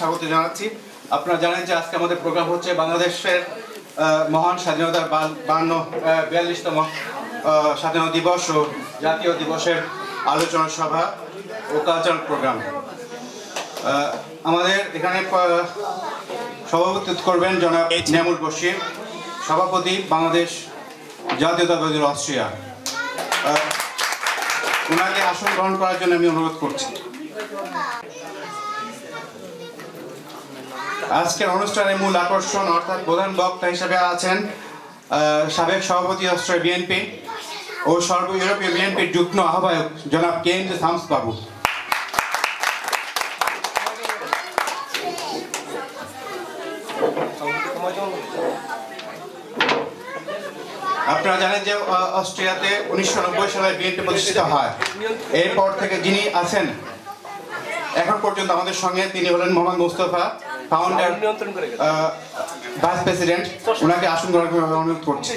স্বাগত জানাচ্ছি। আপনারা জানেন যে আজকে আমাদের প্রোগ্রাম হচ্ছে বাংলাদেশের মহান স্বাধীনতার বান্ন বিয়াল্লিশতম স্বাধীনতা দিবস ও জাতীয় দিবসের আলোচনা সভা ও কালচারাল প্রোগ্রাম আমাদের এখানে সভাপতিত্ব করবেন জনাব নিয়ামুল বশির সভাপতি বাংলাদেশ জাতীয়তাবাদী অস্ট্রিয়া ওনাকে আসন গ্রহণ করার জন্য আমি অনুরোধ করছি। আজকের অনুষ্ঠানের মূল আকর্ষণ অর্থাৎ প্রধান বক্তা হিসেবে আছেন সাবেক সভাপতি অস্ট্রিয়া বিএনপি ও সর্ব ইউরোপীয় বিএনপির যুগ্ম আহ্বায়ক জনাব কে এম বাবু আপনারা জানেন যে অস্ট্রিয়াতে উনিশশো নব্বই সালে বিএনপি প্রতিষ্ঠিত হয়। এরপর থেকে যিনি আছেন, এখন পর্যন্ত আমাদের সঙ্গে তিনি হলেন মোহাম্মদ মুস্তফা। ফাউন্ডার নিয়ন্ত্রণ করে গেছে। ভাইস প্রেসিডেন্ট ওনাকে আসন গ্রহণ করার অনুরোধ করছি।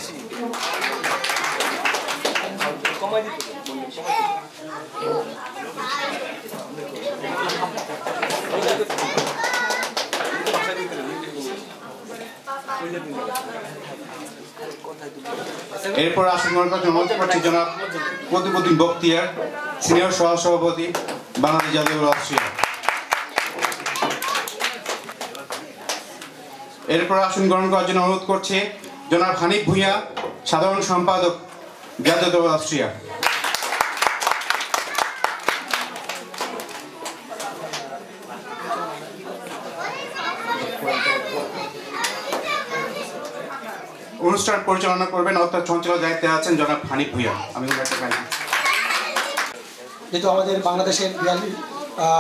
এরপর আসন গ্রহণ করার জন্য অনুরোধ করছি জনাব প্রতিপদিন বক্তিয়ার সিনিয়র সহ সভাপতি বাংলাদেশ জাতীয় দল এরপর আসন গ্রহণ করার জন্য অনুরোধ করছে জনাব হানিফ ভুঁইয়া, সাধারণ সম্পাদক জাতীয় দল অস্ট্রিয়া। অনুষ্ঠান পরিচালনা করবেন অর্থাৎ সঞ্চালক দায়িত্বে আছেন জনাব হানিফ ভুঁইয়া। আমি যেহেতু আমাদের বাংলাদেশের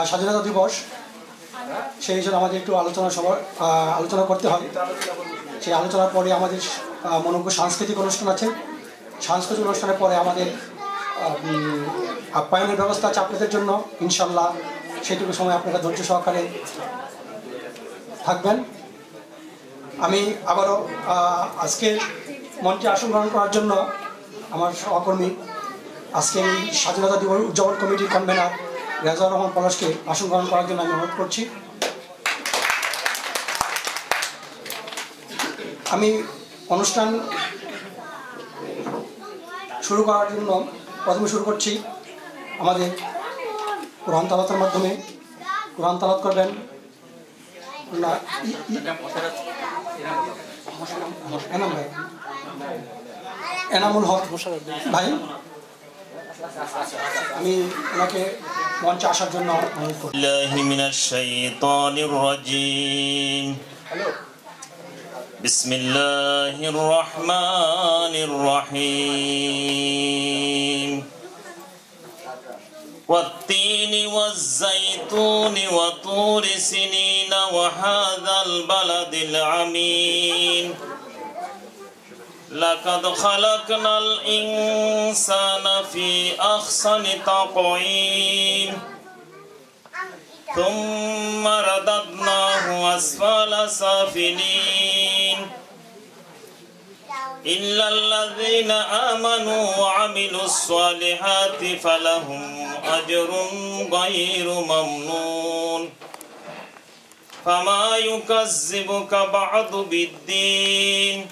স্বাধীনতা দিবস সেই হিসেবে আমাদের একটু আলোচনা আহ, আলোচনা করতে হয়। সেই আলোচনার পরে আমাদের মনোজ্ঞ সাংস্কৃতিক অনুষ্ঠান আছে। সাংস্কৃতিক অনুষ্ঠানের পরে আমাদের আপ্যায়নের ব্যবস্থা আছে জন্য ইনশাল্লাহ। সেটুকু সময় আপনারা ধৈর্য সহকারে থাকবেন। আমি আবারও আজকে মঞ্চে আসন গ্রহণ করার জন্য আমার সহকর্মী আজকে এই স্বাধীনতা দিবস উদযাপন কমিটির কনভেনার রেজাউর রহমান পলাশকে আসন গ্রহণ করার জন্য আমি অনুরোধ করছি। আমি অনুষ্ঠান শুরু করার জন্য প্রথমে শুরু করছি আমাদের কোরআন তালাতের মাধ্যমে। কোরআন তালাত করবেন। এনাম ভাই। এনামুল হক। ভাই আমি ওনাকে মঞ্চে আসার জন্য অনুরোধ করি بسم الله الرحمن الرحيم والتين والزيتون وطور سنين وهذا البلد العمين لقد خلقنا الإنسان في أحسن تقويم. ثم رددناه أسفل سافلين. إلا الذين آمنوا وعملوا الصالحات فلهم أجر غير ممنون. فما يكذبك بعد بالدين.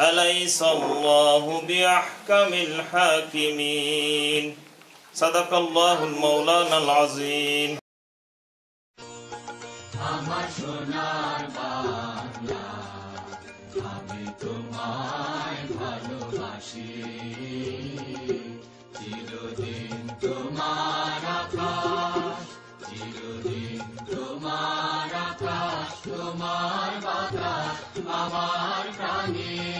أليس الله بأحكم الحاكمين؟ صدق الله المولانا العظيم.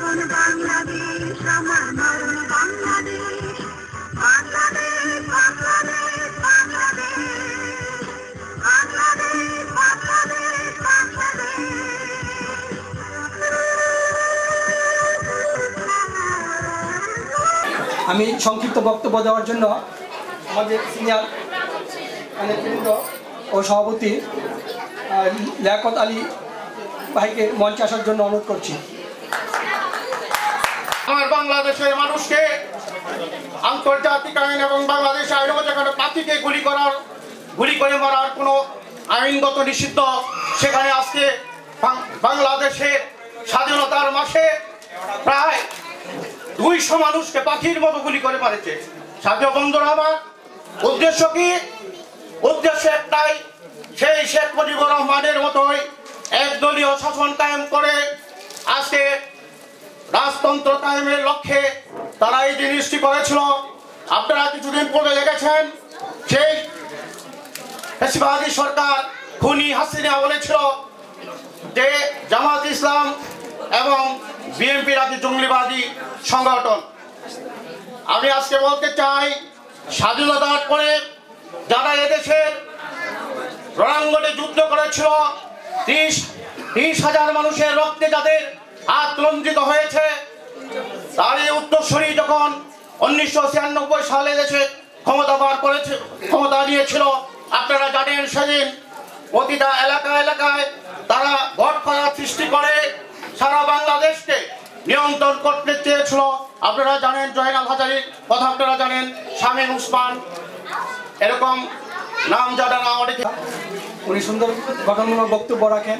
বাংলাদেশ, আমার বাংলাদেশ। বাংলাদেশ বাংলাদেশ বাংলাদেশ। আমি সংক্ষিপ্ত বক্তব্য দেওয়ার জন্য আমাদের সিনিয়র নেতৃবৃন্দ ও সভাপতি লিয়াকত আলী ভাইকে মঞ্চে আসার জন্য অনুরোধ করছি। আমার বাংলাদেশের মানুষকে আন্তর্জাতিক আইন এবং বাংলাদেশ আইন যেখানে পাখিকে গুলি করার, গুলি করে মারার কোনো আইনগত নিষিদ্ধ সেখানে আজকে বাং- বাংলাদেশের স্বাধীনতার মাসে প্রায় দুইশো মানুষকে পাখির মতো গুলি করে মারেছে। সাথীয় বন্ধুরা আমার, উদ্দেশ্য কি? উদ্দেশ্য একটাই, সেই শেখ মুজিবুর রহমানের মতোই একদলীয় শাসন কায়েম করে আজকে রাজতন্ত্র কায়েমের লক্ষ্যে তারা এই জিনিসটি করেছিল। আপনারা কিছুদিন পূর্বে দেখেছেন, সেই সরকার খুনি হাসিনা বলেছিল যে জামাত ইসলাম এবং বিএনপি রাজি জঙ্গলিবাদী সংগঠন। আমি আজকে বলতে চাই স্বাধীনতার পরে যারা এদেশের রণাঙ্গনে যুদ্ধ করেছিল, ত্রিশ ত্রিশ হাজার মানুষের রক্তে যাদের হাত হয়েছে। তার এই উত্তরসূরি যখন উনিশশো ছিয়ানব্বই সালে দেশে ক্ষমতা বার করেছে, ক্ষমতা নিয়েছিল আপনারা জানেন সেদিন প্রতিটা এলাকা এলাকায় তারা ভোট করা সৃষ্টি করে, সারা বাংলাদেশকে নিয়ন্ত্রণ করতে চেয়েছিল। আপনারা জানেন জয়নাল হাজারির কথা আপনারা জানেন, শামীম উসমান, এরকম নাম যারা অনেকে উনি সুন্দর গঠনমূলক বক্তব্য রাখেন।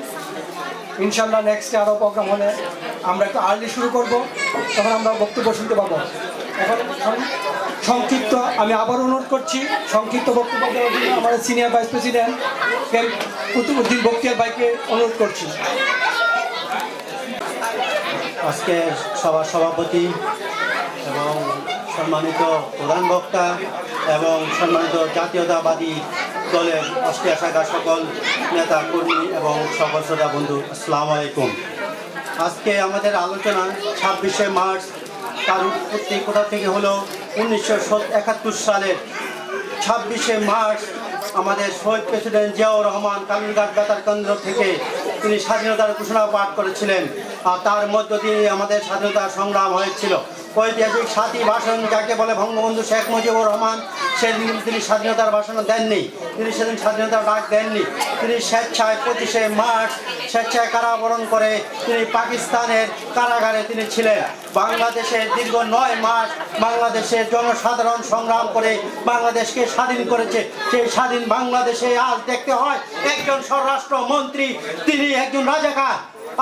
ইনশাল্লাহ নেক্সটে আরও প্রোগ্রাম হলে আমরা একটু আর্লি শুরু করব, তখন আমরা বক্তব্য শুনতে পাবো। এখন সংক্ষিপ্ত, আমি আবার অনুরোধ করছি, সংক্ষিপ্ত বক্তব্য দেওয়ার জন্য আমাদের senior vice president Kutubuddin Bakhtiar ভাইকে অনুরোধ করছি। আজকে সভা সভাপতি এবং সম্মানিত প্রধান বক্তা এবং সম্মানিত জাতীয়তাবাদী দলের অস্ট্রিয়া শাখার সকল নেতা, কর্মী এবং সকল শ্রোতা বন্ধু, আসসালামু আলাইকুম। আজকে আমাদের আলোচনা ছাব্বিশে মার্চ, তার উৎপত্তি কোথা থেকে হলো? উনিশশো একাত্তর সালের ছাব্বিশে মার্চ, আমাদের শহীদ প্রেসিডেন্ট জিয়াউর রহমান কালুরঘাট বেতার কেন্দ্র থেকে তিনি স্বাধীনতার ঘোষণা পাঠ করেছিলেন। আর তার মধ্য দিয়ে আমাদের স্বাধীনতা সংগ্রাম হয়েছিল। ঐতিহাসিক সাতই ভাষণ যাকে বলে বঙ্গবন্ধু শেখ মুজিবুর রহমান সেদিন তিনি স্বাধীনতার দেননি, তিনি সেদিন স্বাধীনতার ডাক দেননি, তিনি স্বেচ্ছায় পঁচিশে মার্চ স্বেচ্ছায় কারাবরণ করে তিনি পাকিস্তানের কারাগারে তিনি ছিলেন। বাংলাদেশের দীর্ঘ নয় মাস বাংলাদেশের জনসাধারণ সংগ্রাম করে বাংলাদেশকে স্বাধীন করেছে। সেই স্বাধীন বাংলাদেশে আজ দেখতে হয় একজন স্বরাষ্ট্র মন্ত্রী তিনি একজন রাজাকার।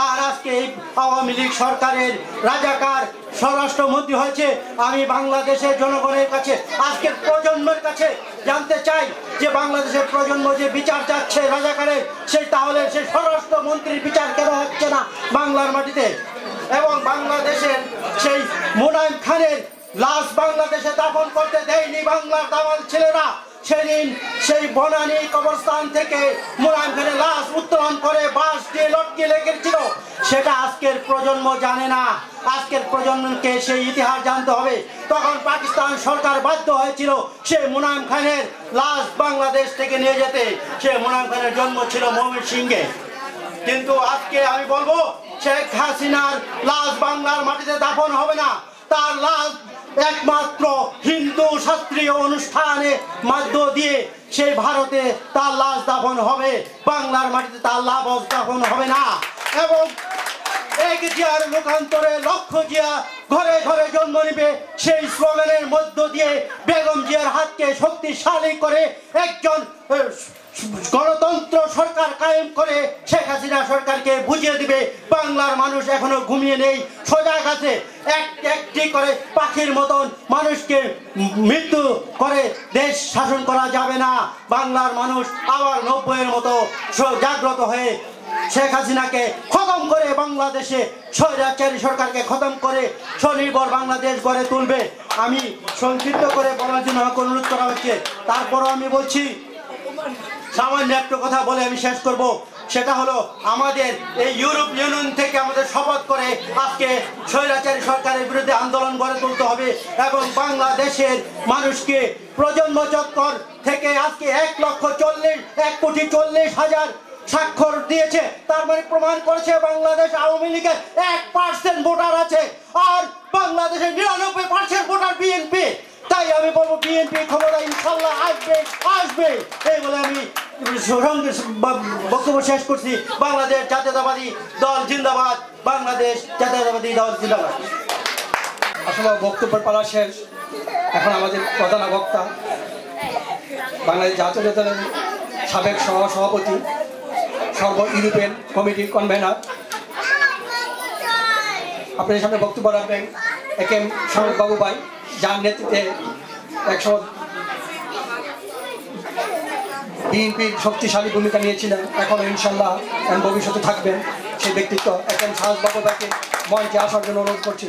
আর আজকে এই আওয়ামী লীগ সরকারের রাজাকার স্বরাষ্ট্রমন্ত্রী হয়েছে, আমি বাংলাদেশের জনগণের কাছে, আজকের প্রজন্মের কাছে জানতে চাই যে বাংলাদেশের প্রজন্ম যে বিচার চাচ্ছে রাজাকারের, সেই তাহলে সেই স্বরাষ্ট্রমন্ত্রীর বিচার কেন হচ্ছে না বাংলার মাটিতে? এবং বাংলাদেশের সেই মোনায়েম খানের লাশ বাংলাদেশে দাফন করতে দেয়নি বাংলার দামাল ছেলেরা। সেদিন সেই বনানী কবরস্থান থেকে মোলায়েম খানের লাশ উত্তোলন করে বাস দিয়ে লটকে লেগেছিল সেটা আজকের প্রজন্ম জানে না। আজকের প্রজন্মকে সেই ইতিহাস জানতে হবে। তখন পাকিস্তান সরকার বাধ্য হয়েছিল সে মুনায়ম খানের লাশ বাংলাদেশ থেকে নিয়ে যেতে। সে মুনায়ম খানের জন্ম ছিল ময়মন সিংহে কিন্তু আজকে আমি বলব, শেখ হাসিনার লাশ বাংলার মাটিতে দাফন হবে না। তার লাশ একমাত্র হিন্দু শাস্ত্রীয় অনুষ্ঠানে মাধ্য দিয়ে সে ভারতে তার লাশ দাফন হবে, বাংলার মাটিতে তার লাভ দাফন হবে না। এবং এক জিয়ার মুখান্তরে লক্ষ জিয়া ঘরে ঘরে জন্ম নিবে। সেই স্লোগানের মধ্য দিয়ে বেগম জিয়ার হাতকে শক্তিশালী করে একজন গণতন্ত্র সরকার কায়েম করে শেখ হাসিনা সরকারকে বুঝিয়ে দিবে। বাংলার মানুষ এখনও ঘুমিয়ে নেই, সজাগ আছে। এক, একটি করে পাখির মতন মানুষকে মৃত্যু করে দেশ শাসন করা যাবে না। বাংলার মানুষ আবার নব্বইয়ের মতো জাগ্রত হয়ে শেখ হাসিনাকে খতম করে বাংলাদেশে স্বৈরাচারী সরকারকে খতম করে স্বনির্ভর বাংলাদেশ গড়ে তুলবে। আমি সংক্ষিপ্ত করে বলার জন্য আমাকে অনুরোধ করা হচ্ছে। তারপরও আমি বলছি, সামান্য একটা কথা বলে আমি শেষ করব। সেটা হলো, আমাদের এই ইউরোপ ইউনিয়ন থেকে আমাদের শপথ করে আজকে স্বৈরাচারী সরকারের বিরুদ্ধে আন্দোলন গড়ে তুলতে হবে এবং বাংলাদেশের মানুষকে প্রজন্ম চক্কর থেকে আজকে এক লক্ষ চল্লিশ, এক কোটি চল্লিশ হাজার স্বাক্ষর দিয়েছে, তার মানে প্রমাণ করেছে বাংলাদেশ আওয়ামী লীগের এক পার্সেন্ট ভোটার আছে আর বাংলাদেশের নিরানব্বই পার্সেন্ট ভোটার বিএনপি তাই আমি বলব বিএনপি ক্ষমতা ইনশাল্লাহ আসবে আসবে। এই বলে আমি বক্তব্য শেষ করছি। বাংলাদেশ জাতীয়তাবাদী দল জিন্দাবাদ, বাংলাদেশ জাতীয়তাবাদী দল জিন্দাবাদ। আসলে বক্তব্যের পালা শেষ। এখন আমাদের প্রধান বক্তা, বাংলাদেশ জাতীয় সাবেক সহ সভাপতি সর্ব ইউরোপিয়ান কমিটির কনভেনার আপনাদের সামনে বক্তব্য রাখবেন একে এম বাবু ভাই, যার নেতৃত্বে একসময় বিএনপির শক্তিশালী ভূমিকা নিয়েছিলেন। এখন ইনশাল্লাহ ভবিষ্যতে থাকবেন। সেই ব্যক্তিত্ব একে এম সাহস বাবু ভাইকে মঞ্চে আসার জন্য অনুরোধ করছি।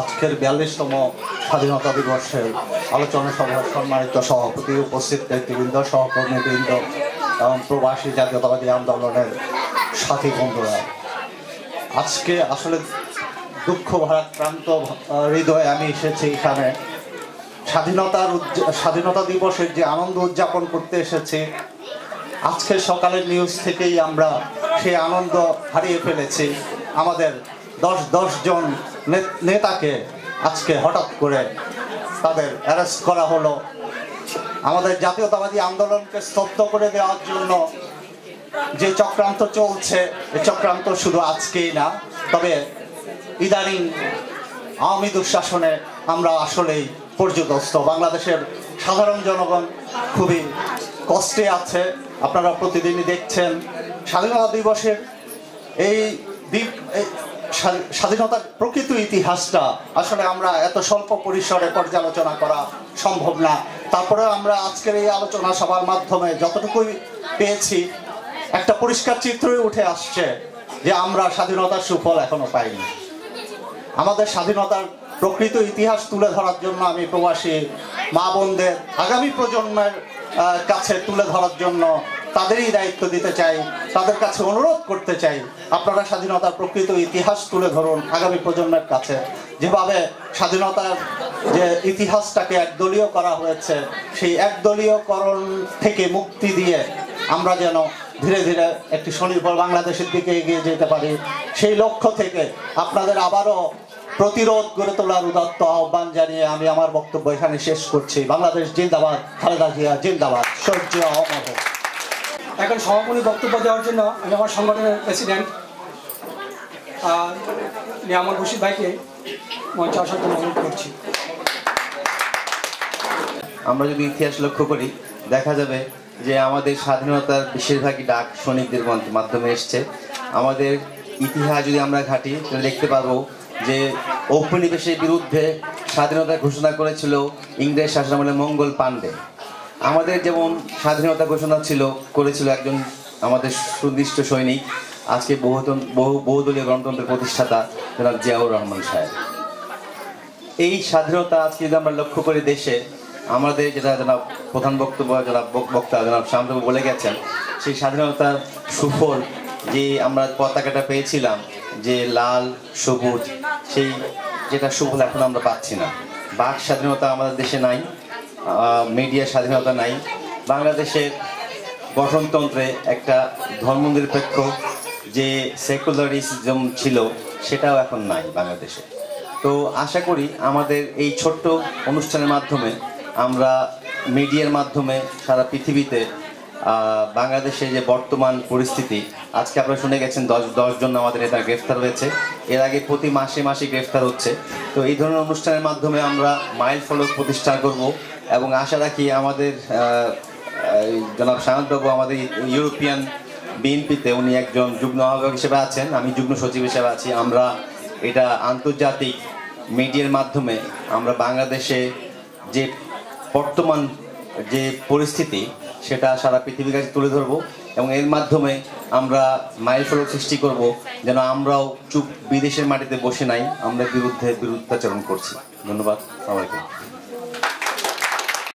আজকের বিয়াল্লিশতম স্বাধীনতা দিবসের আলোচনা সভার সম্মানিত সভাপতি, উপস্থিত নেতৃবৃন্দ, সহকর্মীবৃন্দ এবং প্রবাসী জাতীয়তাবাদী আন্দোলনের সাথী বন্ধুরা। আজকে আসলে দুঃখ ভারাক্রান্ত হৃদয়ে আমি এসেছি এখানে। স্বাধীনতার স্বাধীনতা দিবসের যে আনন্দ উদযাপন করতে এসেছি আজকে সকালের নিউজ থেকেই আমরা সেই আনন্দ হারিয়ে ফেলেছি। আমাদের দশ দশ জন নেতাকে আজকে হঠাৎ করে তাদের অ্যারেস্ট করা হলো। আমাদের জাতীয়তাবাদী আন্দোলনকে স্তব্ধ করে দেওয়ার জন্য যে চক্রান্ত চলছে এই চক্রান্ত শুধু আজকেই না, তবে ইদানিং আওয়ামী দুঃশাসনে আমরা আসলেই পর্যদস্ত। বাংলাদেশের সাধারণ জনগণ খুবই কষ্টে আছে। আপনারা প্রতিদিনই দেখছেন, স্বাধীনতা দিবসের এই দ্বীপ স্বাধীনতার প্রকৃত ইতিহাসটা আসলে আমরা এত স্বল্প পরিসরে পর্যালোচনা করা সম্ভব না। তারপরে আমরা আজকের এই আলোচনা সভার মাধ্যমে যতটুকুই পেয়েছি, একটা পরিষ্কার চিত্রই উঠে আসছে যে আমরা স্বাধীনতার সুফল এখনও পাইনি। আমাদের স্বাধীনতার প্রকৃত ইতিহাস তুলে ধরার জন্য আমি প্রবাসী মা বোনদের আগামী প্রজন্মের কাছে তুলে ধরার জন্য তাদেরই দায়িত্ব দিতে চাই, তাদের কাছে অনুরোধ করতে চাই, আপনারা স্বাধীনতার প্রকৃত ইতিহাস তুলে ধরুন আগামী প্রজন্মের কাছে। যেভাবে স্বাধীনতার যে ইতিহাসটাকে একদলীয় করা হয়েছে, সেই একদলীয়করণ থেকে মুক্তি দিয়ে আমরা যেন ধীরে ধীরে একটি স্বনির্ভর বাংলাদেশের দিকে এগিয়ে যেতে পারি। সেই লক্ষ্য থেকে আপনাদের আবারও প্রতিরোধ গড়ে তোলার উদাত্ত আহ্বান জানিয়ে আমি আমার বক্তব্য এখানে শেষ করছি। বাংলাদেশ জিন্দাবাদ, খালেদা জিয়া জিন্দাবাদ। সূর্য অমর। এখন সভাপতি বক্তব্য দেওয়ার জন্য আমি আমার সংগঠনের প্রেসিডেন্ট নিয়ামল রশিদ ভাইকে মঞ্চে আসার জন্য অনুরোধ করছি। আমরা যদি ইতিহাস লক্ষ্য করি, দেখা যাবে যে আমাদের স্বাধীনতার বেশিরভাগই ডাক সৈনিকদের মাধ্যমে এসছে। আমাদের ইতিহাস যদি আমরা ঘাঁটি, তাহলে দেখতে পারব যে ঔপনিবেশের বিরুদ্ধে স্বাধীনতা ঘোষণা করেছিল ইংরেজ শাসনামলে মঙ্গল পাণ্ডে। আমাদের যেমন স্বাধীনতা ঘোষণা ছিল, করেছিল একজন আমাদের সুনির্দিষ্ট সৈনিক, আজকে বহুতন, বহু, বহুদলীয় গণতন্ত্রের প্রতিষ্ঠাতা জনাব জিয়াউর রহমান সাহেব। এই স্বাধীনতা আজকে যদি আমরা লক্ষ্য করি দেশে, আমাদের যেটা জনাব, প্রধান বক্তব্য বক- বক্তা জনাব শান্তবাবু বলে গেছেন, সেই স্বাধীনতার সুফল যে আমরা পতাকাটা পেয়েছিলাম, যে লাল, সবুজ, সেই যেটা সুফল এখন আমরা পাচ্ছি না। বাক স্বাধীনতা আমাদের দেশে নাই মিডিয়া স্বাধীনতা নাই। বাংলাদেশের গঠনতন্ত্রে একটা ধর্মনিরপেক্ষ যে সেকুলারিজম ছিল, সেটাও এখন নাই বাংলাদেশে। তো আশা করি আমাদের এই ছোট্ট অনুষ্ঠানের মাধ্যমে আমরা মিডিয়ার মাধ্যমে সারা পৃথিবীতে বাংলাদেশে যে বর্তমান পরিস্থিতি, আজকে আপনারা শুনে গেছেন দশ দশজন আমাদের নেতা গ্রেফতার হয়েছে। এর আগে প্রতি মাসে মাসে গ্রেফতার হচ্ছে। তো এই ধরনের অনুষ্ঠানের মাধ্যমে আমরা মাইল ফলক প্রতিষ্ঠা করব। এবং আশা রাখি আমাদের জনাব সায়ন্তবাবু আমাদের ইউরোপিয়ান বিএনপিতে উনি একজন যুগ্ম আহ্বায়ক হিসেবে আছেন। আমি যুগ্ম সচিব হিসেবে আছি। আমরা এটা আন্তর্জাতিক মিডিয়ার মাধ্যমে আমরা বাংলাদেশে যে বর্তমান যে পরিস্থিতি, সেটা সারা পৃথিবীর কাছে তুলে ধরবো এবং এর মাধ্যমে আমরা মাইল ফলক সৃষ্টি করব যেন আমরাও চুপ বিদেশের মাটিতে বসে নাই। আমরা বিরুদ্ধে বিরুদ্ধাচরণ করছি। ধন্যবাদ। সবাইকে